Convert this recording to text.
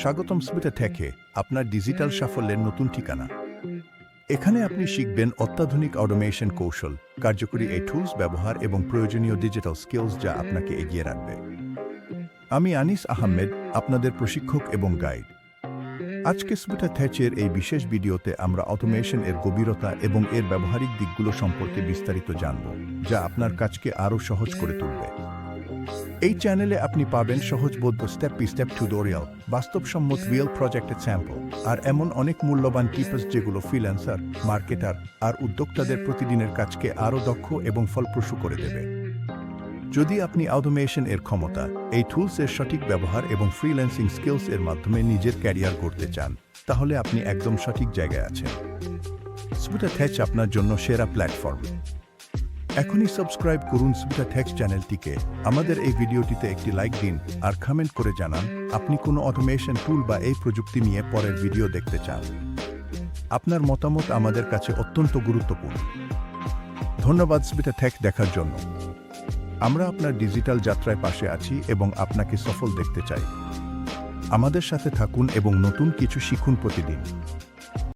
স্বাগতম স্মিতা থেকে আপনার ডিজিটাল সাফল্যের নতুন ঠিকানা। এখানে আপনি শিখবেন অত্যাধুনিক অটোমেশন কৌশল, কার্যকরী এই টুলস ব্যবহার এবং প্রয়োজনীয় ডিজিটাল স্কিলস যা আপনাকে এগিয়ে রাখবে। আমি আনিস আহমেদ, আপনাদের প্রশিক্ষক এবং গাইড আজকে স্মিতা থ্যাচের এই বিশেষ ভিডিওতে আমরা অটোমেশন এর গভীরতা এবং এর ব্যবহারিক দিকগুলো সম্পর্কে বিস্তারিত জানব, যা আপনার কাজকে আরও সহজ করে তুলবে। এই চ্যানেলে আপনি পাবেন সহজবোধ্য স্টেপ বি স্টেপ টিউটোরিয়াল বাস্তবসম্মত রিয়েল প্রজেক্টের স্যাম্পল আর এমন অনেক মূল্যবান টিপস যেগুলো ফ্রিল্যান্সার মার্কেটার আর উদ্যোক্তাদের প্রতিদিনের কাজকে আরও দক্ষ এবং ফলপ্রসূ করে দেবে। যদি আপনি অটোমেশন এর ক্ষমতা, এই টুলস এর সঠিক ব্যবহার এবং ফ্রিল্যান্সিং স্কিলস এর মাধ্যমে নিজের ক্যারিয়ার করতে চান, তাহলে আপনি একদম সঠিক জায়গায় আছেন। স্মিটা থ্যাচ আপনার জন্য সেরা প্ল্যাটফর্ম এখনই সাবস্ক্রাইব করুন স্মিটা ট্যাক্স চ্যানেলটিকে। আমাদের এই ভিডিওটিতে একটি লাইক দিন আর কমেন্ট করে জানান, আপনি কোনো অটোমেশন টুল বা এই প্রযুক্তি নিয়ে পরের ভিডিও দেখতে চান। আপনার মতামত আমাদের কাছে অত্যন্ত গুরুত্বপূর্ণ। ধন্যবাদ স্মিটা থ্যাক দেখার জন্য। আমরা আপনার ডিজিটাল যাত্রায় পাশে আছি এবং আপনাকে সফল দেখতে চাই। আমাদের সাথে থাকুন এবং নতুন কিছু শিখুন প্রতিদিন।